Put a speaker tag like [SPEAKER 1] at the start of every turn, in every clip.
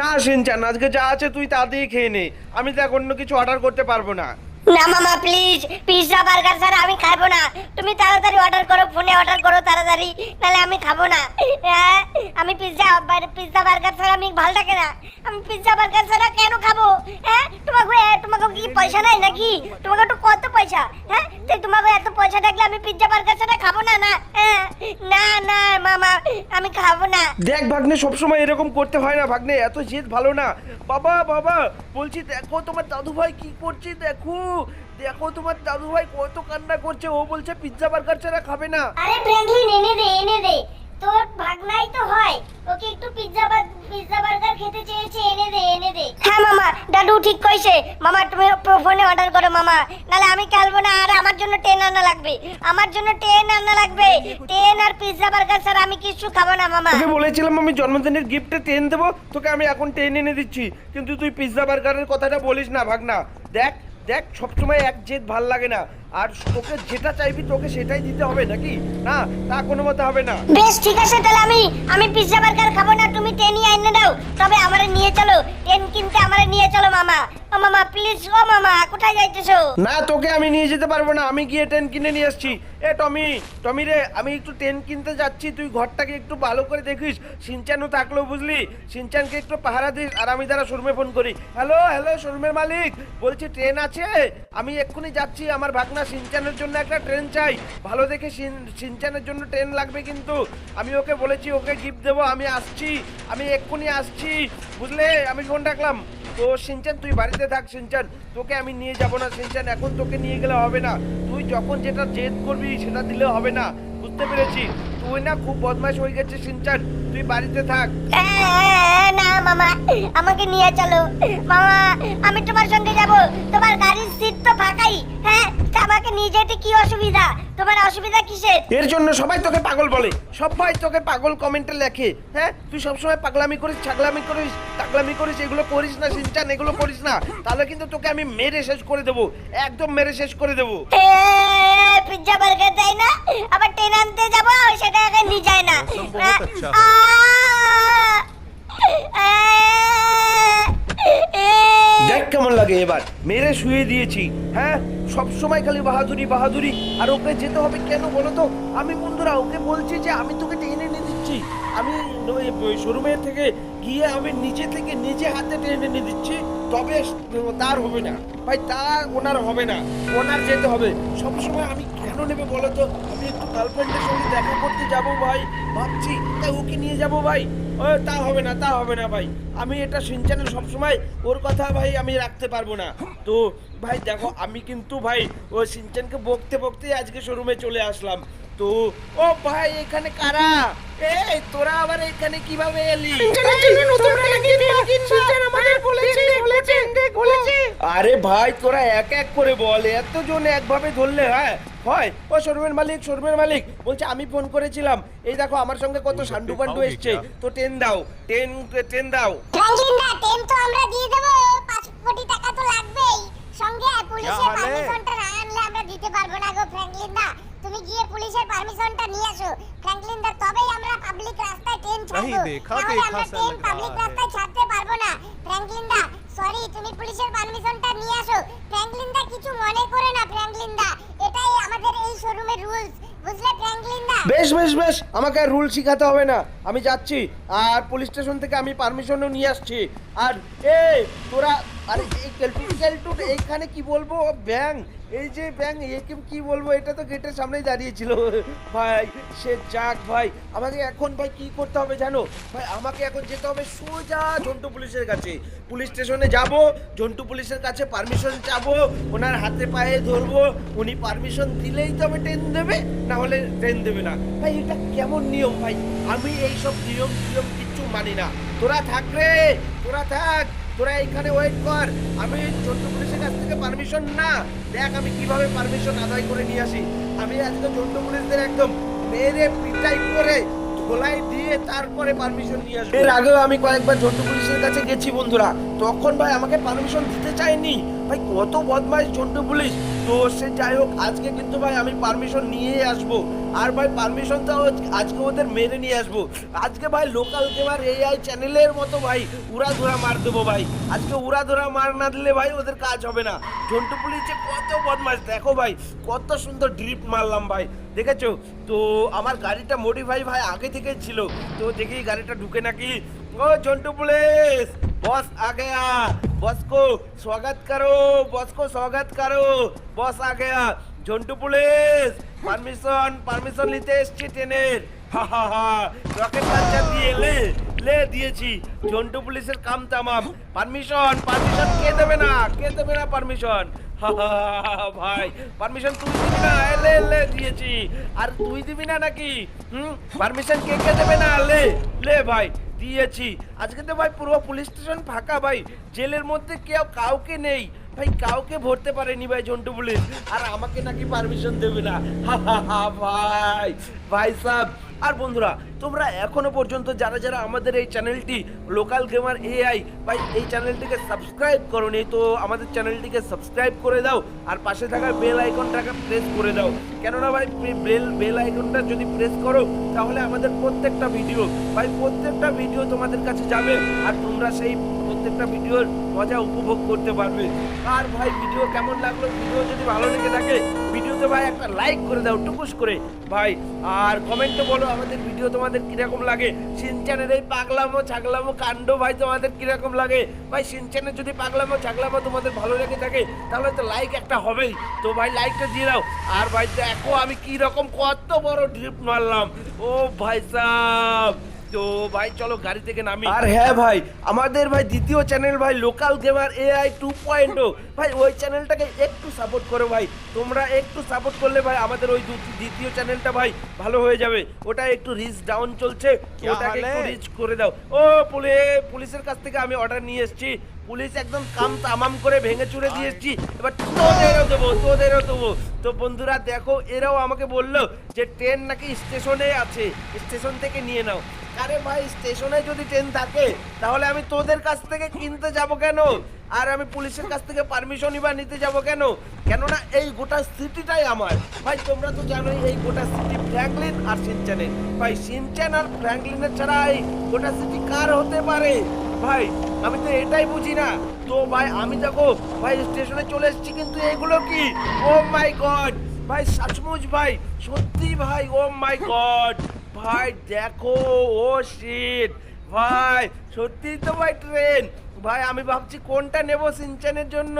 [SPEAKER 1] না সিনচান আজকে যা আছে তুই তা দিয়ে খেয়ে নে। আমি দেখ অন্য কিছু অর্ডার করতে পারব না।
[SPEAKER 2] না মামা প্লিজ পিৎজা বার্গার স্যার আমি খাব না। তুমি তাড়াতাড়ি অর্ডার করো ফোনে অর্ডার করো তাড়াতাড়ি নাহলে আমি খাব না। হ্যাঁ, আমি পিৎজা পিৎজা বার্গার ছাড়া আমি ভালো থাকে না। আমি পিৎজা বার্গার ছাড়া কেন খাব? হ্যাঁ তোমাকে তোমাকে কি পয়সা নাই নাকি? তোমাকে তো কত পয়সা? হ্যাঁ তো তোমাকে এত পয়সা থাকলে আমি পিৎজা বার্গার খাব না না? হ্যাঁ, না না মামা আমি খাব না।
[SPEAKER 1] দেখ ভাগ্নে সবসময় এরকম করতে হয় না ভাগ্নে এত জেদ ভালো না। বাবা বাবা বলছি দেখো তোমার দাদু ভাই কি করছে দেখো। দেখো তোমার দাদু ভাই কত কান্না করছে ও বলছে পিৎজা বার্গার ছাড়া খাবে না।
[SPEAKER 2] আরে ফ্র্যাঙ্কলিন এনে দে এনে দে। তোর ভাগনাই তো দাদু ঠিক কইছে, মামা, তুমি ফোনে অর্ডার করো, মামা। নালে আমি খেলব না, আর আমার জন্য টেন আনা লাগবে। আমার জন্য টেন আনা লাগবে। টেন আর পিৎজা বার্গার স্যার আমি কিছু খাব না, মামা।
[SPEAKER 1] তোকে বলেছিলাম আমি জন্মদিনের গিফটে টেন দেবো, তোকে আমি এখন টেন এনে দিচ্ছি। কিন্তু তুই পিৎজা বার্গারের কথাটা বলিস না, ভাগনা। দেখ দেখ, সবসময় এক জেদ ভালো লাগে না। আর তোকে যেটা চাইবি তোকে সেটাই দিতে হবে নাকি? না তা কোনো মতে হবে না।
[SPEAKER 2] বেশ ঠিক আছে তাহলে আমি আমি পিৎজা বার্গার খাব না তুমি টেনই এনে দাও তবে আমারে নিয়ে চলো টেন কিনতে আমারে নিয়ে চলো মামা। ও মামা প্লিজ ও মামা কোথায় যাইতেছো?
[SPEAKER 1] না তোকে আমি নিয়ে যেতে পারব না আমি গিয়ে টেন কিনে নিয়ে আসছি। এ টমি টমি রে আমি একটু টেন কিনতে যাচ্ছি তুই ঘরটাকে একটু ভালো করে দেখিস। সিনচানও থাকল বুঝলি সিনচানকে একটু পাহারা দিস আর আমি দ্বারা শোরুমে ফোন করি। হ্যালো হ্যালো শোরুমের মালিক বলছি ট্রেন আছে? আমি এক্ষুনি যাচ্ছি আমার ভাগনা সিনচানের জন্য একটা ট্রেন চাই। ভালো দেখে সিন- সিনচানের জন্য ট্রেন লাগবে কিন্তু। আমি ওকে বলেছি, ওকে গিফট দেবো, আমি আসছি, আমি এক্ষুনি আসছি। বুঝলে? আমি ফোন রাখলাম। তো সিনচান, তুই বাড়িতে থাক সিনচান। তোকে আমি নিয়ে যাব না সিনচান, এখন তোকে নিয়ে গেলে হবে না। তুই যখন যেটা জেদ করবি, সেটা দিলে হবে না। বুঝতে পেরেছি? তুই না খুব বদমাশ হয়ে গেছে সিনচান। তুই বাড়িতে থাক।
[SPEAKER 2] না মামা, আমাকে নিয়ে চলো। মামা, আমি তোমার সঙ্গে যাব। তোমার গাড়ির সিট তো ফাঁকাই। হ্যাঁ আমাকে নিয়ে যেতে কি অসুবিধা? তোমার অসুবিধা কিসের?
[SPEAKER 1] এর জন্য সবাই তোকে পাগল বলে। সবাই তোকে পাগল কমেন্টে লেখে হ্যাঁ? তুই সবসময় পাগলামি করিস ছাগলামি করিস টাকলামি করিস এগুলো করিস না সিনচান এগুলো করিস না। তাহলে কিন্তু তোকে আমি মেরে শেষ করে দেবো একদম মেরে শেষ করে দেবো।
[SPEAKER 2] এ, পিৎজা বার্গার দেয় না? আবার ট্রেন আনতে যাব সেটা আগে নিয়ে যায় না।
[SPEAKER 1] লাগে এবার। মেরে শুয়ে দিয়েছি। হ্যাঁ সব সময় খালি বাহাদুরি বাহাদুরি। আর ওকে যেতে হবে কেন বলো তো? আমি বন্ধুরা, ওকে বলছি যে আমি তোকে টেনে নিয়ে দিচ্ছি। আমি শোরুমের থেকে গিয়ে আমি নিজে থেকে নিজে হাতে টেনে নিয়ে দিচ্ছি। তবে তার হবে না। ভাই তার ওনার হবে না। ওনার যেতে হবে। সব সময় আমি কেন নেবে বলো তো? আমি একটু গার্লফ্রেন্ডের সঙ্গে দেখা করতে যাব ভাই। ভাবছি, তাই ওকে নিয়ে যাব ভাই। ও, তা হবে না, তা হবে না ভাই। আমি এটা সিনচানের সবসময় ওর কথা ভাই আমি রাখতে পারব না। তো ভাই দেখো, আমি কিন্তু ভাই ও সিনচানকে বকতে বকতে আজকে শোরুমে চলে আসলাম। তো ও ভাই এখানে কারা? এই তোরা আবার এখানে কীভাবে এলি? আরে ভাই তোরা এক এক করে বল এতজন একভাবে ধরলে হ্যাঁ? হয়। ও শোরুমের মালিক শোরুমের মালিক। বলছে আমি ফোন করেছিলাম। এই দেখো আমার সঙ্গে কত সান্ডু পান্ডু এসছে। তো টেন দাও টেন টেন দাও।
[SPEAKER 2] টেন তো আমরা দিয়ে দেব পাঁচ কোটি টাকা তো লাগবেই সঙ্গে পুলিশের
[SPEAKER 3] হালে?
[SPEAKER 2] পারমিশনটা না আনলে আমরা দিতে পারব না গো ফ্র্যাঙ্কলিন দা তুমি গিয়ে পুলিশের পারমিশনটা নিয়ে আসো ফ্র্যাঙ্কলিন দা তবেই আমরা পাবলিক রাস্তায় ট্রেন খাবে
[SPEAKER 3] খাসা
[SPEAKER 2] পাবলিক ছাড়তে পারব না। ফ্র্যাঙ্কলিন দা সরি তুমি পুলিশের পারমিশনটা নিয়ে আসো। ফ্র্যাঙ্কলিন দা কিছু মনে করে না ফ্র্যাঙ্কলিন দা এটাই আমাদের এই শোরুমের রুলস বুঝলে ফ্র্যাঙ্কলিন দা
[SPEAKER 1] বেশ বেশ বেশ আমাকে রুল শিখাতে হবে না। আমি যাচ্ছি আর পুলিশ স্টেশন থেকে আমি পারমিশনও নিয়ে আসছি। আর এই তোরা আরে এই কেলটু কেলটু এইখানে কি বলব? ব্যাং, এই যে ব্যাং একে কি বলব? এটা তো গেটের সামনেই দাঁড়িয়েছিল। ভাই, সে যাক ভাই। আমাকে এখন ভাই কি করতে হবে জানো? ভাই, আমাকে এখন যেতে হবে সোজা ঝন্টু পুলিশের কাছে। পুলিশ স্টেশনে যাব ঝন্টু পুলিশের কাছে পারমিশন চাবো, ওনার হাতে পায়ে ধরবো। উনি পারমিশন দিলেই তবে ট্রেন দেবে, না হলে ট্রেন দেবে না। ভাই, এটা কেমন নিয়ম ভাই? আমি এই সব নিয়ম নিয়ম কিচ্ছু মানি না। তোরা থাক রে, তোরা থাক। তোরা এখানে ওয়েট কর। আমি চোদ্দ পুলিশের কাছ থেকে পারমিশন না। দেখ আমি কীভাবে পারমিশন আদায় করে নিয়ে আসি। আমি আজকে চোদ্দ পুলিশদের একদম মেরে, পিটাই করে, ধোলাই দিয়ে তারপরে পারমিশন নিয়ে আসব। এর আগেও আমি কয়েকবার ঝন্টু পুলিশের কাছে গেছি বন্ধুরা। তখন ভাই আমাকে পারমিশন দিতে চায়নি। ভাই কত বদমাইশ ঝন্টু পুলিশ। তো সে যাই হোক, আজকে কিন্তু ভাই আমি পারমিশন নিয়ে আসব। আর ভাই পারমিশন তো আজকে ওদের মেরে নিয়ে আসব। আজকে ভাই লোকাল গেমার এআই চ্যানেলের মতো ভাই উড়া ধরা মার দেবো ভাই। আজকে উড়া ধরা মার না দিলে ভাই ওদের কাজ হবে না। ঝন্টু পুলিশ কত বদমাইশ দেখো ভাই, কত সুন্দর ড্রিপ মারলাম ভাই। দেখেছ? তো আমার গাড়িটা মডিফাই ভাই আগে থেকে ছিল। তো দেখি গাড়িটা ঢুকে নাকি ও ঝন্টু পুলিশ बॉस आ गया बॉस को स्वागत करो बॉस को स्वागत करो बॉस आ गया ঝন্টু পুলিশ পারমিশন পারমিশন নিতে এসছি ট্রেনের হা হা হা রকেট বাচ্চা দিয়ে লে লে দিয়েছি ঝন্টু পুলিশের কাম তামাম পারমিশন পারমিশন কে দেবে না কে দেবে না পারমিশন ভাই পারমিশন তুই দিবি না এ, লে লে দিয়েছি আর তুই দিবি না নাকি হুম পারমিশন কে কে দেবে না লে লে ভাই দিয়েছি। আজকে তো ভাই পুরো পুলিশ স্টেশন ফাঁকা ভাই। জেলের মধ্যে কেউ কাউকে নেই। ভাই কাউকে ভরতে পারেনি ভাই জন্টু পুলিশ। আর আমাকে নাকি পারমিশন দেবে না। হা হা ভাই। ভাই সাহ আর বন্ধুরা, তোমরা এখনও পর্যন্ত যারা যারা আমাদের এই চ্যানেলটি লোকাল গেমার এআই, ভাই, এই চ্যানেলটিকে সাবস্ক্রাইব করোনি, তো আমাদের চ্যানেলটিকে সাবস্ক্রাইব করে দাও আর পাশে থাকা বেল আইকনটাকে প্রেস করে দাও। কেননা, ভাই বেল বেল আইকনটা যদি প্রেস করো, তাহলে আমাদের প্রত্যেকটা ভিডিও, ভাই, প্রত্যেকটা ভিডিও তোমাদের কাছে যাবে। আর তোমরা সেই প্রত্যেকটা ভিডিওর মজা উপভোগ করতে পারবে। আর ভাই ভিডিও কেমন লাগল? ভিডিও যদি ভালো লেগে থাকে ভিডিওতে ভাই একটা লাইক করে দাও, টুকুস করে। ভাই, আর কমেন্টে বলো আমাদের ভিডিও তোমাদের কীরকম লাগে। সিনচ্যানের এই পাগলামো, ছাগলামো কাণ্ড ভাই তোমাদের কীরকম লাগে? ভাই, সিনচ্যানের যদি পাগলামো, ছাগলামো তোমাদের ভালো লেগে থাকে, তাহলে তো লাইক একটা হবেই। তো ভাই লাইকটা দিয়ে দাও। আর ভাই, দেখো আমি কীরকম কত বড় ড্রিপ মারলাম। ও ভাই সাহ তো ভাই চলো গাড়ি থেকে নামি। আর হ্যাঁ ভাই আমাদের ভাই দ্বিতীয় চ্যানেল ভাই local gamer AI two point ভাই ওই চ্যানেলটাকে একটু সাপোর্ট করো ভাই। তোমরা একটু সাপোর্ট করলে ভাই আমাদের ওই দ্বিতীয় চ্যানেলটা ভাই ভালো হয়ে যাবে। ওটা একটু রিচ ডাউন চলছে। ওটাকে একটু রিচ করে দাও। ও পুলিশ পুলিশের কাছ থেকে আমি অর্ডার নিয়ে এসেছি। পুলিশ একদম কাম তামাম করে ভেঙে চুরে দিয়ে এসেছি। এবার তোদেরও দেবো তোদেরও দেবো। তো বন্ধুরা, দেখো, এরাও আমাকে বলল যে ট্রেন নাকি স্টেশনে আছে। স্টেশন থেকে নিয়ে নাও। আরে ভাই, স্টেশনে যদি ট্রেন থাকে, তাহলে আমি তোদের কাছ থেকে কিনতে যাব কেন? আর আমি পুলিশের কাছ থেকে পারমিশনই বা নিতে যাব কেন? কেননা এই গোটা সিটিটাই আমার। ভাই, তোমরা তো জানোই, এই গোটা সিটি ফ্র্যাঙ্কলিন আর সিনচানের ভাই সিনচান আর ফ্র্যাঙ্কলিনের ছাড়া এই গোটা সিটি কার হতে পারে? ভাই, আমি তো এটাই বুঝি না। তো ভাই, আমি দেখো, ভাই, স্টেশনে চলে এসেছি, কিন্তু এগুলো কি? ও মাই গড ভাই, সাচমুচ ভাই, সত্যি ভাই ও মাই গড ভাই, দেখো, ও শিট ভাই সত্যি তো ভাই ট্রেন ভাই, আমি ভাবছি কোনটা নেব সিনচানের জন্য?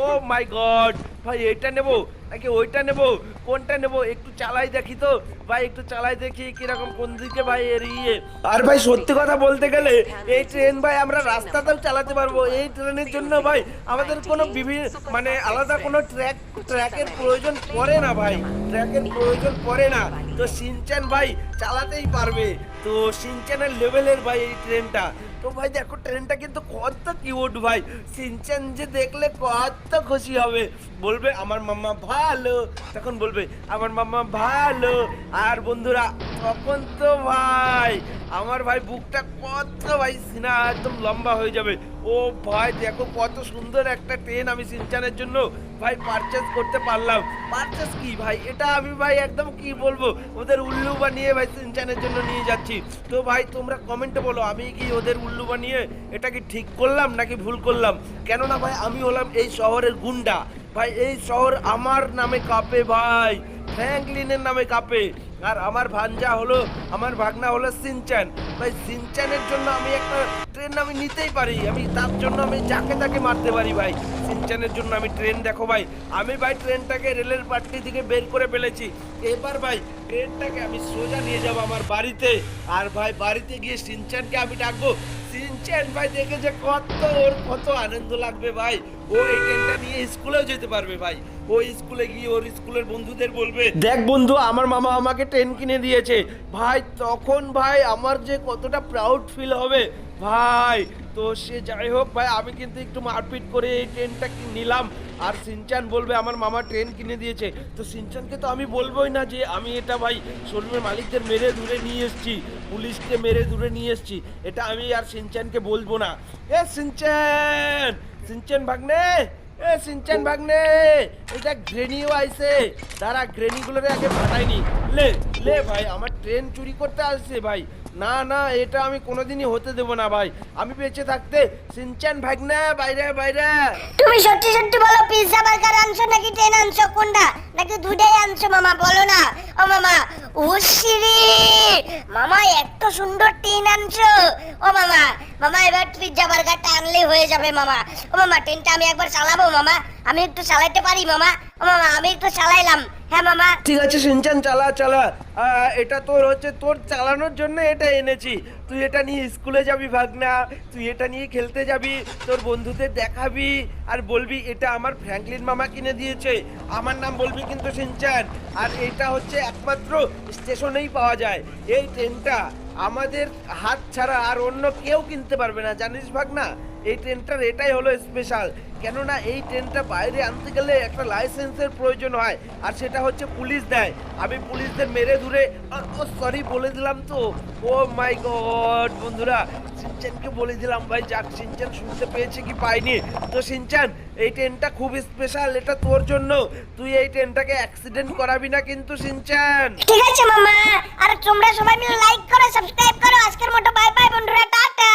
[SPEAKER 1] ও মাই গড ভাই এটা নেব? নাকি ওইটা নেব? কোনটা নেব? একটু চালাই দেখি তো। ভাই, একটু চালাই দেখি কীরকম কোন দিকে ভাই এড়িয়ে আর ভাই, সত্যি কথা বলতে গেলে, এই ট্রেন ভাই, আমরা রাস্তাতেও চালাতে পারব। এই ট্রেনের জন্য ভাই, আমাদের কোনো বিভিন্ন মানে আলাদা কোনো ট্র্যাক, ট্র্যাকের প্রয়োজন পড়ে না ভাই। ট্র্যাকের প্রয়োজন পড়ে না। তো সিনচান ভাই, চালাতেই পারবে। তো সিনচানের লেভেলের ভাই এই ট্রেনটা। তো ভাই, দেখো, ট্রেনটা কিন্তু কত কিউট ভাই। সিনচান যে দেখলে কত খুশি হবে। বলবে, আমার মাম্মা ভালো। তখন বলবে, আমার মাম্মা ভালো। আর বন্ধুরা, তখন তো ভাই, আমার ভাই বুকটা কত ভাই সিনা, একদম লম্বা হয়ে যাবে। ও ভাই, দেখো কত সুন্দর একটা ট্রেন আমি সিনচানের জন্য, ভাই পারচেজ করতে পারলাম। পারচেজ কি ভাই? এটা আমি ভাই একদম কি বলব? ওদের উল্লু বানিয়ে ভাই সিনচানের জন্য নিয়ে যাচ্ছি। তো ভাই, তোমরা কমেন্টে বলো, আমি কি ওদের উল্লু বানিয়ে এটা কি ঠিক করলাম নাকি ভুল করলাম? কেননা ভাই, আমি হলাম এই শহরের গুন্ডা। ভাই, এই শহর আমার নামে কাঁপে ভাই। ফ্র্যাঙ্কলিনের নামে কাঁপে। আর আমার ভাঞ্জা হলো, আমার ভাগনা হলো সিনচান ভাই সিনচানের জন্য আমি একটা ট্রেন আমি নিতেই পারি। আমি তার জন্য আমি যাকে তাকে মারতে পারি ভাই। সিনচানের জন্য আমি ট্রেন দেখো ভাই। আমি ভাই ট্রেনটাকে রেলের পাট্টি থেকে বের করে ফেলেছি। এবার ভাই ট্রেনটাকে আমি সোজা নিয়ে যাব আমার বাড়িতে। আর ভাই, বাড়িতে গিয়ে সিনচানকে আমি ডাকবো। সিনচান ভাই, দেখে যে কত ওর কত আনন্দ লাগবে ভাই। ও এই ট্রেনটা নিয়ে স্কুলেও যেতে পারবে ভাই। ও স্কুলে গিয়ে ওর স্কুলের বন্ধুদের বলবে, দেখ বন্ধু, আমার মামা আমাকে ট্রেন কিনে দিয়েছে। ভাই, তখন ভাই আমার যে কতটা প্রাউড ফিল হবে। ভাই তো সে যাই হোক, ভাই, আমি কিন্তু একটু মারপিট করে এই ট্রেনটা নিলাম। আর সিনচান বলবে, আমার মামা ট্রেন কিনে দিয়েছে। তো সিনচানকে তো আমি বলবোই না যে, আমি এটা, ভাই, শোরুমের মালিকদের মেরে দূরে নিয়ে এসেছি, পুলিশকে মেরে দূরে নিয়ে এসেছি। এটা আমি আর সিনচ্যানকে বলব না। এ সিনচ্যান সিনচ্যান ভাগ্নে! এ সিনচ্যান ভাগ্নে! এটা গ্রেনিও আইছে। তারা গ্রেনিগুলোরে আগে ফাটাইনি। লে! লে ভাই? আমার ট্রেন চুরি করতে আসছে ভাই। না না, এটা আমি কোনোদিনই হতে দেবো না ভাই। আমি বেঁচে থাকতে সিনচ্যান ভাগ্নে, বাইরে বাইরে।
[SPEAKER 2] তুমি সত্যি সত্যি বলো পিৎজা বার্গার আনছো নাকি ট্রেন আনছো? কোনটা? নাকি দুটাই আনছো, মামা? বলো না। ও, মামা ও সিরি মামা, এত সুন্দর ট্রেন আনছো। ও মামা মামা, এবার তুমি জাবার গাটা আনলে হয়ে যাবে মামা। ও মামা ট্রেনটা আমি একবার চালাবো মামা। আমি একটু চালাতে পারি মামা। ও মামা, আমি একটু চালাইলাম। হ্যাঁ মামা।
[SPEAKER 1] ঠিক আছে, সিনচান, চালা চালা। এটা তোর হচ্ছে, তোর চালানোর জন্য এটা এনেছি। তুই এটা নিয়ে স্কুলে যাবি ভাগনা, তুই এটা নিয়ে খেলতে যাবি, তোর বন্ধুদের দেখাবি আর বলবি এটা আমার ফ্র্যাঙ্কলিন মামা কিনে দিয়েছে, আমার নাম বলবি কিন্তু সিনচান। আর এটা হচ্ছে একমাত্র স্টেশনেই পাওয়া যায় এই ট্রেনটা। আমাদের হাত ছাড়া আর অন্য কেউ কিনতে পারবে না, জানিস ভাগনা? এই ট্রেনটার এটাই হলো স্পেশাল কেননা এই ট্রেনটা বাইরে আনতে গেলে একটা লাইসেন্সের প্রয়োজন হয়, আর সেটা হচ্ছে পুলিশ দেয়। আমি পুলিশদের মেরে ধরে ও সরি বলে দিলাম তো। ও মাই গড বন্ধুরা, সিনচানকে বলে দিলাম, ভাই, যাক, সিনচান শুনতে পেয়েছে কি পাইনি? তো সিনচান, এই ট্রেনটা খুব স্পেশাল এটা তোর জন্য। তুই এই ট্রেনটাকে অ্যাক্সিডেন্ট করাবি না কিন্তু, সিনচান।
[SPEAKER 2] ঠিক আছে, মামা। আর তোমরা সবাই মিলে লাইক করো সাবস্ক্রাইব করো। আজকের মতো বাই বাই বন্ধুরা, টাটা।